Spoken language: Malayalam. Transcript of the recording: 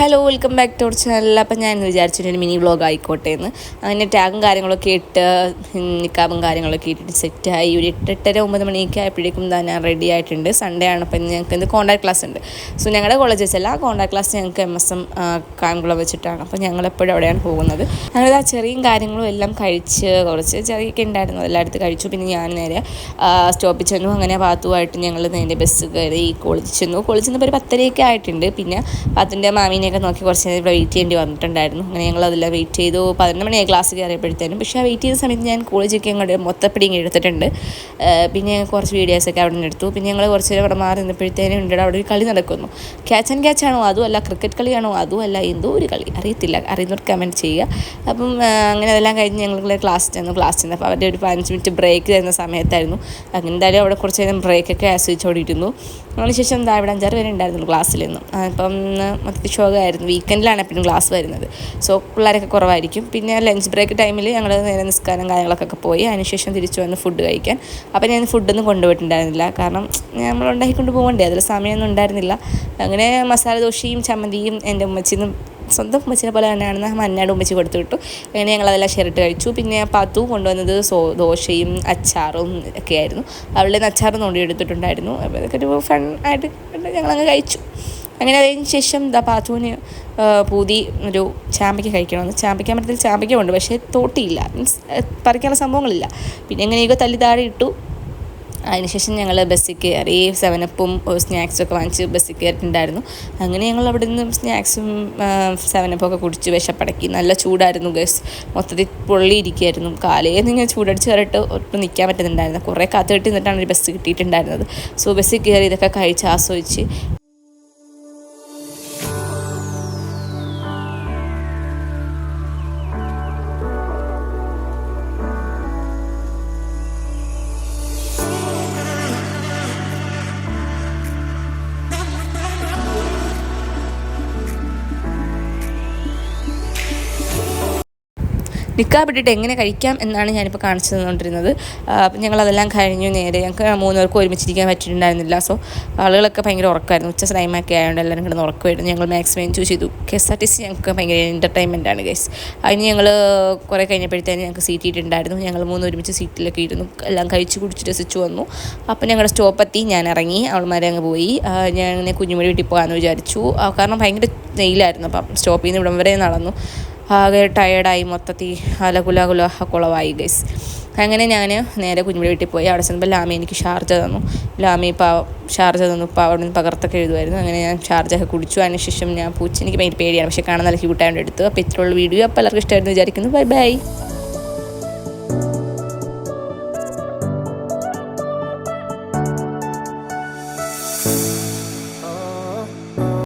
Hello welcome back to our channel അപ്പം ഞാൻ വിചാരിച്ചിട്ട് മിനി വ്ളോഗ് ആയിക്കോട്ടെ എന്ന്. അങ്ങനെ ടാഗും കാര്യങ്ങളൊക്കെ ഇട്ട് നിക്കാബും കാര്യങ്ങളൊക്കെ ഇട്ടിട്ട് സെറ്റായി ഒരു എട്ടെട്ടര ഒമ്പത് മണിയൊക്കെ ആയപ്പോഴേക്കും തന്നെ ഞാൻ റെഡി ആയിട്ടുണ്ട്. സൺഡേ ആണ്. അപ്പം ഞങ്ങൾക്ക് ഇന്ന് കോൺടാക്ട് ക്ലാസ് ഉണ്ട്. സോ ഞങ്ങളുടെ കോളേജ് വെച്ചല്ല കോൺടാക്ട് ക്ലാസ് ഞങ്ങൾക്ക് എം എസ് എം കാൺകുളം വെച്ചിട്ടാണ്. അപ്പോൾ ഞങ്ങളെപ്പോഴും അവിടെയാണ് പോകുന്നത്. ഞങ്ങൾ ആ ചെറിയും കാര്യങ്ങളും എല്ലാം കഴിച്ച് കുറച്ച് ചെറിയൊക്കെ ഉണ്ടായിരുന്നു എല്ലായിടത്ത് കഴിച്ചു. പിന്നെ ഞാൻ നേരെ സ്റ്റോപ്പിൽ ചെന്നു. അങ്ങനെ പാത്തുമായിട്ട് ഞങ്ങൾ നേരെ ബസ് കയറി കോളേജിൽ ചെന്നു. കോളേജിൽ നിന്ന് ഒരു പത്തരയൊക്കെ ആയിട്ടുണ്ട്. പിന്നെ പാത്തിന്റെ മാമീനെയൊക്കെ നോക്കി കുറച്ച് നേരം ഇവിടെ വെയിറ്റ് ചെയ്യേണ്ടി വന്നിട്ടുണ്ടായിരുന്നു. അങ്ങനെ ഞങ്ങൾ അതിൽ വെയിറ്റ് ചെയ്തു. പതിനൊന്ന് മണിയായി ക്ലാസ് കയറിയപ്പോഴത്തേനും. പക്ഷേ ആ വെയിറ്റ് ചെയ്ത സമയത്ത് ഞാൻ കോളേജൊക്കെ അങ്ങോട്ട് മൊത്തപ്പടി ഇങ്ങനെ എടുത്തിട്ടുണ്ട്. പിന്നെ പിന്നെ കുറച്ച് വീഡിയോസൊക്കെ അവിടെ നിന്ന് എടുത്തു. പിന്നെ ഞങ്ങൾ കുറച്ച് നേരം അവിടെ മാറി നിന്നപ്പോഴത്തേനും ഉണ്ട് അവിടെ ഒരു കളി നടക്കുന്നു. ക്യാച്ച് ആൻഡ് ക്യാച്ച് ആണോ? അതും അല്ല ക്രിക്കറ്റ് കളിയാണോ? അതും അല്ല എന്തോ ഒരു കളി. അറിയത്തില്ല. അറിയുന്നവർ കമന്റ് ചെയ്യുക. അപ്പം അങ്ങനെ അതെല്ലാം കഴിഞ്ഞ് ഞങ്ങൾ ക്ലാസ് ചെന്നു. ക്ലാസ് ചെന്നപ്പോൾ അവരുടെ ഒരു പതിനഞ്ച് മിനിറ്റ് ബ്രേക്ക് തരുന്ന സമയത്തായിരുന്നു. അങ്ങനെ എന്തായാലും അവിടെ കുറച്ച് നേരം ബ്രേക്കൊക്കെ ആസ്വദിച്ചോടിയിരുന്നു അതിനുശേഷം എന്താ ഇവിടെ അഞ്ചാറ് പേര് ഉണ്ടായിരുന്നു ക്ലാസ്സിൽ നിന്നും. അപ്പം മൊത്തത്തിൽ ശോകമായിരുന്നു വീക്കെൻഡിലാണ് എപ്പോഴും ക്ലാസ് വരുന്നത്. സോ പിള്ളേരൊക്കെ കുറവായിരിക്കും. പിന്നെ ലഞ്ച് ബ്രേക്ക് ടൈമിൽ ഞങ്ങൾ നേരെ നിസ്കാരം കാര്യങ്ങളൊക്കെ പോയി. അതിനുശേഷം തിരിച്ചു വന്ന് ഫുഡ് കഴിക്കാൻ. അപ്പോൾ ഞാൻ ഫുഡൊന്നും കൊണ്ടുപോയിട്ടുണ്ടായിരുന്നില്ല. കാരണം നമ്മൾ ഉണ്ടാക്കിക്കൊണ്ട് പോകണ്ടേ അതിൽ സമയമൊന്നും ഉണ്ടായിരുന്നില്ല. അങ്ങനെ മസാല ദോശയും ചമ്മന്തിയും എന്റെ ഉമ്മച്ചിന്നും സ്വന്തം ഉമ്മച്ചിനെ പോലെ തന്നെയാണെന്ന് മന്നാട് ഉമ്മച്ചി കൊടുത്തു വിട്ടു. അങ്ങനെ ഞങ്ങളതെല്ലാം ഷെയറിട്ട് കഴിച്ചു. പിന്നെ പത്തു കൊണ്ടുവന്നത് സോ ദോശയും അച്ചാറും ഒക്കെ ആയിരുന്നു. അവളുടെ അച്ചാറും നോണ്ടി എടുത്തിട്ടുണ്ടായിരുന്നു അപ്പോൾ അതൊക്കെ ഒരു ഫൺ ആയിട്ട് ഞങ്ങളങ്ങ് കഴിച്ചു. അങ്ങനെ അതിന് ശേഷം ദാ പാത്തുവിന് പൂതി ഒരു ചാമ്പയ്ക്ക കഴിക്കണമെന്ന് ചാമ്പയ്ക്ക മരത്തിൽ ചാമ്പയ്ക്ക ഉണ്ട് പക്ഷേ തോട്ടിയില്ല. മീൻസ് പറിക്കാനുള്ള സംഭവങ്ങളില്ല. പിന്നെ എങ്ങനെയൊക്കെ തല്ലി താഴെ ഇട്ടു. അതിനുശേഷം ഞങ്ങൾ ബസ്സിൽ കയറി സെവനപ്പും സ്നാക്സും ഒക്കെ വാങ്ങിച്ച് ബസ്സിൽ കയറിയിട്ടുണ്ടായിരുന്നു. അങ്ങനെ ഞങ്ങൾ അവിടെ നിന്ന് സ്നാക്സും സെവനപ്പും ഒക്കെ കുടിച്ച് വിശപ്പടക്കി. നല്ല ചൂടായിരുന്നു ഗസ് മൊത്തത്തിൽ പൊള്ളിയിരിക്കുകയായിരുന്നു കാലേന്ന് ഇങ്ങനെ ചൂടടിച്ച് കയറിയിട്ട് ഒട്ടും നിൽക്കാൻ പറ്റുന്നുണ്ടായിരുന്നു കുറേ കാത്തു കെട്ടി നിന്നിട്ടാണ് ഒരു ബസ് കിട്ടിയിട്ടുണ്ടായിരുന്നത്. സോ ബസ്സിൽ കയറി ഇതൊക്കെ കഴിച്ച് ആസ്വദിച്ച് നിൽക്കാൻ ഇട്ടിട്ട് എങ്ങനെ കഴിക്കാം എന്നാണ് ഞാനിപ്പോൾ കാണിച്ചു തന്നുകൊണ്ടിരുന്നത്. അപ്പം ഞങ്ങളതെല്ലാം കഴിഞ്ഞു നേരെ ഞങ്ങൾക്ക് മൂന്നുപേർക്കും ഒരുമിച്ചിരിക്കാൻ പറ്റിയിട്ടുണ്ടായിരുന്നില്ല. സോ ആളുകളൊക്കെ ഭയങ്കര ഉറക്കമായിരുന്നു. ഉച്ച ടൈമൊക്കെ ആയതുകൊണ്ട് എല്ലാവരും കിടന്ന് ഉറക്കമായിരുന്നു. ഞങ്ങൾ മാക്സിമം എൻജോയ് ചെയ്തു. K S R T C ഞങ്ങൾക്ക് ഭയങ്കര എന്റർടൈൻമെന്റ് ആണ് ഗൈസ് അതിന് ഞങ്ങൾ കുറേ കഴിഞ്ഞപ്പോഴത്തേനും ഞങ്ങൾക്ക് സീറ്റ് ഇട്ടിട്ടുണ്ടായിരുന്നു. ഞങ്ങൾ മൂന്ന് ഒരുമിച്ച് സീറ്റിലൊക്കെ ഇരുന്നു. എല്ലാം കഴിച്ച് കുടിച്ച് രസിച്ചു വന്നു. അപ്പം ഞങ്ങളുടെ സ്റ്റോപ്പെത്തി ഞാൻ ഇറങ്ങി. അവൾമാരെ അങ്ങ് പോയി. ഞാൻ ഇങ്ങനെ കുഞ്ഞുമണി വീട്ടിൽ പോകാമെന്ന് വിചാരിച്ചു. കാരണം ഭയങ്കര നെയിലായിരുന്നു അപ്പം സ്റ്റോപ്പിൽ നിന്ന് ഇവിടം വരെ നടന്നു. ആകെ ടയേർഡായി മൊത്തത്തിൽ അലകുല കുല കുളവായി ഗൈസ് അങ്ങനെ ഞാൻ നേരെ കുഞ്ഞുമണി വീട്ടിൽ പോയി. അവിടെ ചെന്നപ്പോൾ ലാമി എനിക്ക് ഷാർജ തന്നു. ലാമി പാവ ഷാർജ തന്നു. ഇപ്പോൾ അവിടെ നിന്ന് പകർത്തൊക്കെ എഴുതുമായിരുന്നു അങ്ങനെ ഞാൻ ഷാർജൊക്കെ കുടിച്ചു. അതിനുശേഷം ഞാൻ പൂച്ച എനിക്ക് ഭയങ്കര പേടിയാണ്. പക്ഷേ കാണാൻ നല്ല ക്യൂട്ടായിട്ട് എടുത്തു. അപ്പോൾ ഇത്രയുള്ള വീഡിയോ. അപ്പോൾ എല്ലാവർക്കും ഇഷ്ടമായിരുന്നു വിചാരിക്കുന്നു. Bye bye